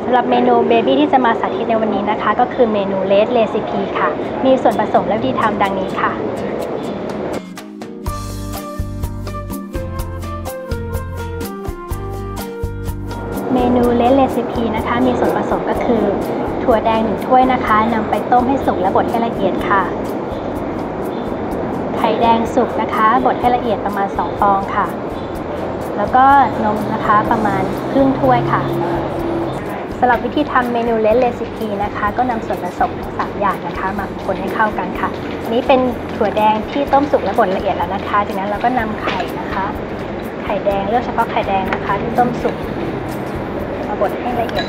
สำหรับเมนูเบบี้ที่จะมาสาธิตในวันนี้นะคะ ก็คือเมนูเลสเรซิปีค่ะ มีส่วนผสมและวิธีทำดังนี้ค่ะ เมนูเลสเรซิปีนะคะ มีส่วนผสมก็คือ ถั่วแดงหนึ่งถ้วยนะคะนำไปต้มให้สุกและบดให้ละเอียดค่ะ ไข่แดงสุกนะคะบดให้ละเอียดประมาณ 2 ฟองค่ะ แล้วก็นมนะคะประมาณครึ่งถ้วยค่ะ สำหรับวิธีทำเมนูเลสเรซิปีนะคะ ก็นำส่วนผสมทั้ง3อย่างนะคะ มาคนให้เข้ากันค่ะนนี้เป็นถั่วแดงที่ต้มสุกและบดละเอียดแล้วนะคะ จากนั้นเราก็นำไข่นะคะ ไข่แดงเลือกเฉพาะไข่แดงนะคะ ที่ต้มสุกมาบดให้ละเอียด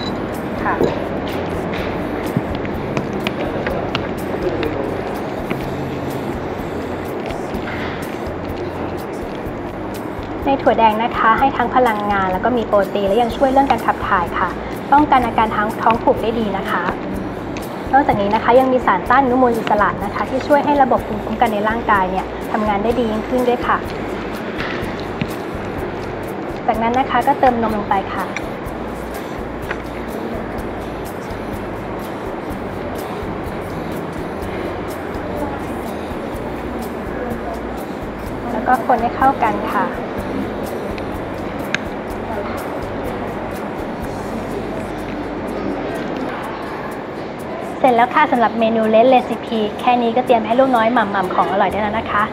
ค่ะในถั่วแดงนะคะให้ทั้งพลังงานแล้วก็มีโปรตีนและยังช่วยเรื่องการขับถ่ายค่ะ ป้องกันอาการท้องท้องผูกได้ดีนะคะ นอกจากนี้นะคะยังมีสารต้านอนุมูลอิสระนะคะ ที่ช่วยให้ระบบภูมิคุ้มกันในร่างกายเนี่ยทำงานได้ดียิ่งขึ้นด้วยค่ะ จากนั้นนะคะก็เติมนมลงไปค่ะแล้วก็คนให้เข้ากันค่ะ เสร็จแล้วค่ะสำหรับเมนูเลสเรซิปีแค่นี้ก็เตรียมให้ลูกน้อยหม่ำๆของอร่อยได้แล้วนะคะ